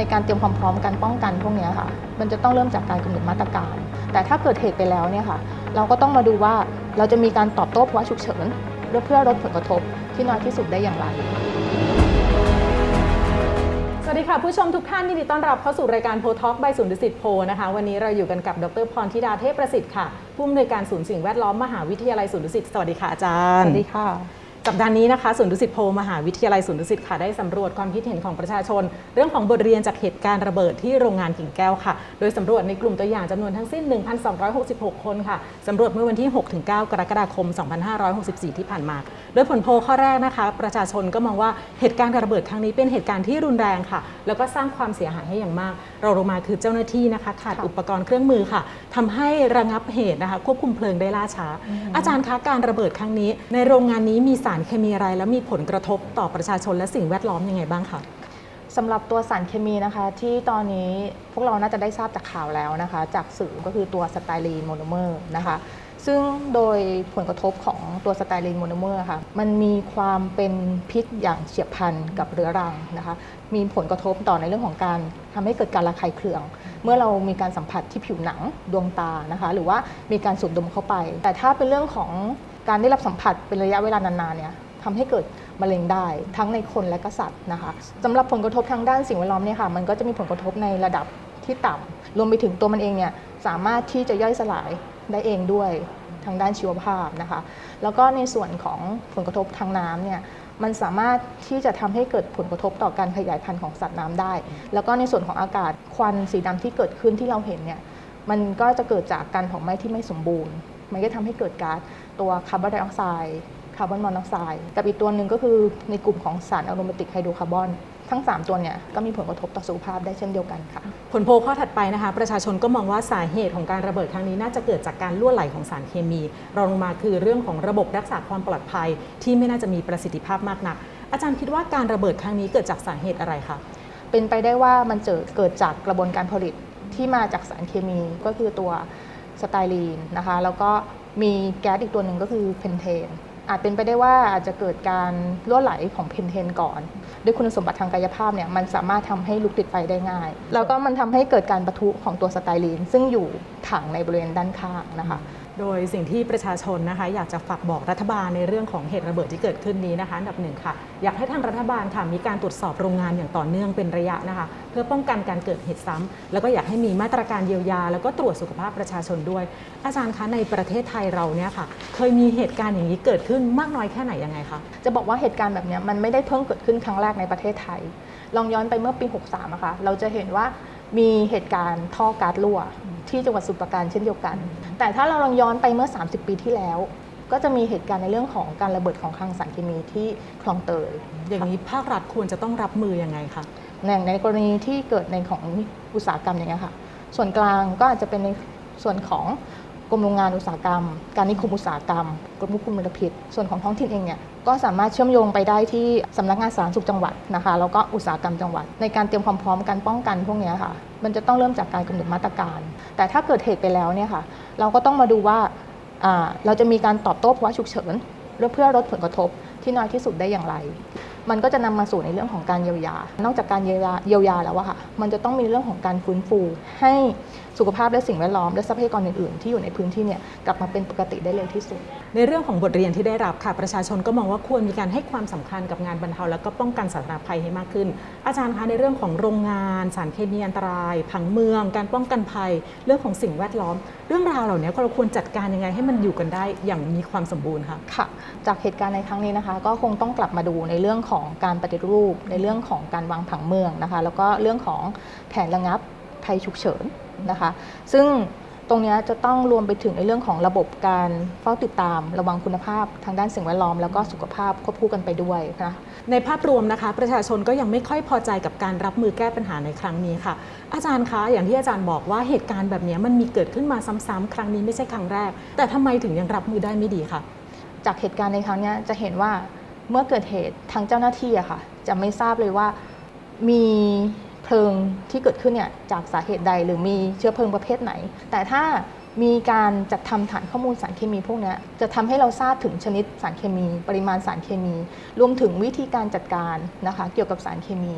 ในการเตรียมความพร้อมการป้องกันพวกเนี้ยค่ะ มันจะต้องเริ่มจากการกำหนดมาตรการ แต่ถ้าเกิดเหตุไปแล้วเนี่ยค่ะ เราก็ต้องมาดูว่าเราจะมีการตอบโต้ภาวะฉุกเฉินเพื่อลดผลกระทบที่น้อยที่สุดได้อย่างไร สวัสดีค่ะ ผู้ชมทุกท่านยินดีต้อนรับเข้าสู่รายการโพทอ k ใบศูนย์ดุสิตโพนะคะ วันนี้เราอยู่กันกับดรพรธิดาเทพประสิทธิ์ค่ะผู้อำนวยการศูนย์สิ่งแวดล้อมมหาวิทยาลัยศูนย์ดุสิตสวัสดีค่ะอาจารสย์วัสดีค่ะ สัปดาห์นี้นะคะศูนย์ดุสิตโพมหาวิทยาลัยศูนย์ดุสิตค่ะได้สำรวจความคิดเห็นของประชาชน เรื่องของบทเรียนจากเหตุการณ์ระเบิดที่โรงงานกิ่งแก้วค่ะ โดยสำรวจในกลุ่มตัวอย่างจำนวนทั้งสิ้น 1,266 คนค่ะสำรวจเมื่อวันที่ 6-9 กรกฎาคม 2564 ที่ผ่านมา โดยผลโพลข้อแรกนะคะ ประชาชนก็มองว่าเหตุการณ์ระเบิดครั้งนี้เป็นเหตุการณ์ที่รุนแรงค่ะ แล้วก็สร้างความเสียหายให้อย่างมาก เราลงมาคือเจ้าหน้าที่นะคะขาดค่ะอุปกรณ์เครื่องมือค่ะทำให้ระงับเหตุนะคะควบคุมเพลิงได้ล่าช้า อาจารย์คะการระเบิดครั้งนี้ ในโรงงานนี้มีสารารเคมีอะไร และมีผลกระทบต่อประชาชนและสิ่งแวดล้อมยังไงบ้างคะสำหรับตัวสารเคมีนะคะที่ตอนนี้พวกเราน่าจะได้ทราบจากข่าวแล้วนะคะ จากสื่อก็คือตัวสไตรีนโมโนเมอร์นะคะซึ่งโดยผลกระทบของตัวสไตรีนโมโนเมอร์ค่ะมันมีความเป็นพิษอย่างเฉียบพลันกับเรื้อรังนะคะมีผลกระทบต่อในเรื่องของการทำให้เกิดการระคายเคือง เมื่อเรามีการสัมผัสที่ผิวหนังดวงตานะคะหรือว่ามีการสูดดมเข้าไป แต่ถ้าเป็นเรื่องของ การได้รับสัมผัสเป็นระยะเวลานานๆเนี่ยทำให้เกิดมะเร็งได้ทั้งในคนและก็สัตว์นะคะสำหรับผลกระทบทางด้านสิ่งแวดล้อมเนี่ยค่ะมันก็จะมีผลกระทบในระดับที่ต่ำรวมไปถึงตัวมันเองเนี่ยสามารถที่จะย่อยสลายได้เองด้วยทางด้านชีวภาพนะคะ แล้วก็ในส่วนของผลกระทบทางน้ำเนี่ยมันสามารถที่จะทำให้เกิดผลกระทบต่อการขยายพันธุ์ของสัตว์น้ำได้ แล้วก็ในส่วนของอากาศควันสีดำที่เกิดขึ้นที่เราเห็นเนี่ยมันก็จะเกิดจากการเผาไหม้ที่ไม่สมบูรณ์ มันก็ทำให้เกิดก๊าซตัวคาร์บอนไดออกไซด์คาร์บอนมอนอกไซด์กับอีกตัวหนึ่งก็คือในกลุ่มของสารอะโรมาติกไฮโดรคาร์บอนทั้ง 3 ตัวเนี่ยก็มีผลกระทบต่อสุขภาพได้เช่นเดียวกันค่ะ ผลโพลข้อถัดไปนะคะ ประชาชนก็มองว่าสาเหตุของการระเบิดครั้งนี้น่าจะเกิดจากการล่วไหลของสารเคมี รองลงมาคือเรื่องของระบบรักษาความปลอดภัย ที่ไม่น่าจะมีประสิทธิภาพมากนัก อาจารย์คิดว่าการระเบิดครั้งนี้เกิดจากสาเหตุอะไรคะเป็นไปได้ว่ามันเกิดเกิดจากกระบวนการผลิตที่มาจากสารเคมีก็คือตัว สไตรีนนะคะแล้วก็มีแก๊สอีกตัวหนึ่งก็คือเพนเทนอาจเป็นไปได้ว่าอาจจะเกิดการรั่วไหลของเพนเทนก่อน ด้วยคุณสมบัติทางกายภาพเนี่ยมันสามารถทำให้ลุกติดไฟได้ง่าย แล้วก็มันทำให้เกิดการปะทุของตัวสไตรีนซึ่งอยู่ถังในบริเวณด้านข้างนะคะ โดยสิ่งที่ประชาชนนะคะอยากจะฝากบอกรัฐบาลในเรื่องของเหตุระเบิดที่เกิดขึ้นนี้นะคะอันดับหนึ่งค่ะ อยากให้ทางรัฐบาลค่ะมีการตรวจสอบโรงงานอย่างต่อเนื่องเป็นระยะนะคะ เพื่อป้องกันการเกิดเหตุซ้ำแล้วก็อยากให้มีมาตรการเยียวยา แล้วก็ตรวจสุขภาพประชาชนด้วย อาจารย์คะในประเทศไทยเราเนี่ยค่ะ เคยมีเหตุการณ์อย่างนี้เกิดขึ้นมากน้อยแค่ไหนยังไงคะจะบอกว่าเหตุการณ์แบบนี้มันไม่ได้เพิ่งเกิดขึ้นครั้งแรกในประเทศไทย ลองย้อนไปเมื่อปี 63อะค่ะเราจะเห็นว่ามีเหตุการณ์ท่อก๊าซรั่ว ที่จังหวัดสมุพรปราการเช่นเดียวกัน แต่ถ้าเราลองย้อนไปเมื่อ 30 ปีที่แล้ว ก็จะมีเหตุการณ์ในเรื่องของการระเบิดของคลังสารเคมีที่คลองเตยอย่างนี้ภาครัฐควรจะต้องรับมือยังไงคะอย่างในกรณีที่เกิดในของอุตสาหกรรมอย่างเงี้ยค่ะส่วนกลางก็อาจจะเป็นในส่วนของ กรมโรงงานอุตสาหกรรม การนิคมอุตสาหกรรมกรมควบคุมมลพิษ ส่วนของท้องถิ่นเองเนี่ยก็สามารถเชื่อมโยงไปได้ที่สำนักงานสาธารณสุขจังหวัดนะคะแล้วก็อุตสาหกรรมจังหวัด ในการเตรียมความพร้อมการป้องกันพวกนี้ค่ะ มันจะต้องเริ่มจากการกำหนดมาตรการ แต่ถ้าเกิดเหตุไปแล้วเนี่ยค่ะ เราก็ต้องมาดูว่าอ่าเราจะมีการตอบโต้ภาวะฉุกเฉินเพื่อลดผลกระทบที่น้อยที่สุดได้อย่างไร มันก็จะนำมาสู่ในเรื่องของการเยียวยา นอกจากการเยียวยาเยียวยาแล้วอะค่ะ มันจะต้องมีเรื่องของการฟื้นฟู ให้สุขภาพและสิ่งแวดล้อมและทรัพยากรอื่นๆ ที่อยู่ในพื้นที่เนี่ยกลับมาเป็นปกติได้เร็วที่สุด ในเรื่องของบทเรียนที่ได้รับค่ะ ประชาชนก็มองว่าควรมีการให้ความสำคัญกับงานบรรเทาและก็ป้องกันสาธารณภัยให้มากขึ้น อาจารย์คะในเรื่องของโรงงาน สารเคมีอันตราย ผังเมือง การป้องกันภัย เรื่องของสิ่งแวดล้อม เรื่องราวเหล่านี้เราควรจัดการยังไงให้มันอยู่กันได้อย่างมีความสมบูรณ์คะค่ะ จากเหตุการณ์ในครั้งนี้นะคะ ก็คงต้องกลับมาดูในเรื่องของการปฏิรูป ในเรื่องของการวางผังเมืองนะคะ แล้วก็เรื่องของแผนระงับภัยฉุกเฉินนะคะ ซึ่งตรงเนี้ยจะต้องรวมไปถึงในเรื่องของระบบการเฝ้าติดตามระวังคุณภาพทางด้านสิ่งแวดล้อม แล้วก็สุขภาพควบคู่กันไปด้วยนะในภาพรวมนะคะ ประชาชนก็ยังไม่ค่อยพอใจกับการรับมือแก้ปัญหาในครั้งนี้ค่ะ อาจารย์คะอย่างที่อาจารย์บอกว่าเหตุการณ์แบบนี้มันมีเกิดขึ้นมาซ้ำๆครั้งนี้ไม่ใช่ครั้งแรก แต่ทำไมถึงยังรับมือได้ไม่ดีคะจากเหตุการณ์ในครั้งเนี้ยจะเห็นว่า เมื่อเกิดเหตุทางเจ้าหน้าที่อะค่ะ จะไม่ทราบเลยว่ามีเพลิงที่เกิดขึ้นเนี่ยจากสาเหตุใดหรือมีเชื้อเพลิงประเภทไหน แต่ถ้ามีการจัดทำฐานข้อมูลสารเคมีพวกนี้จะทำให้เราทราบถึงชนิดสารเคมี ปริมาณสารเคมี รวมถึงวิธีการจัดการนะคะ เกี่ยวกับสารเคมี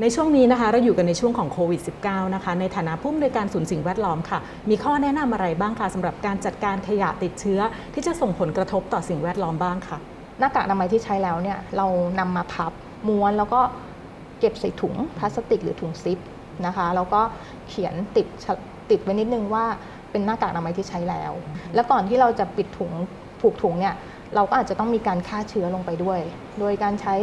ในช่วงนี้นะคะ เราอยู่กันในช่วงของโควิด -19 นะคะ ในฐานะผู้อำนวยการศูนย์สิ่งแวดล้อมค่ะ มีข้อแนะนำอะไรบ้างคะสำหรับการจัดการขยะติดเชื้อ ที่จะส่งผลกระทบต่อสิ่งแวดล้อมบ้างค่ะ หน้ากากอนามัยที่ใช้แล้วเนี่ยเรานำมาพับม้วนแล้วก็เก็บใส่ถุงพลาสติกหรือถุงซิปนะคะแล้วก็เขียนติดฉะติดไว้นิดนึงว่าเป็นหน้ากากอนามัยที่ใช้แล้ว แล้วก่อนที่เราจะปิดถุงผูกถุงเนี่ยเราก็อาจจะต้องมีการฆ่าเชื้อลงไปด้วย โดยการใช้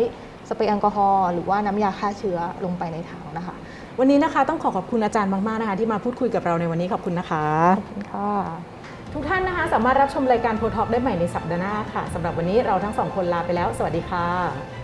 สเปรย์แอลกอฮอล์หรือว่าน้ำยาฆ่าเชื้อลงไปในถังนะคะ วันนี้นะคะต้องขอขอบคุณอาจารย์มากๆนะคะที่มาพูดคุยกับเราในวันนี้ขอบคุณนะคะขอบคุณค่ะ ทุกท่านนะคะ สามารถรับชมรายการโพท็อกได้ใหม่ในสัปดาห์หน้าค่ะสำหรับวันนี้เราทั้งสองคนลาไปแล้ว สวัสดีค่ะ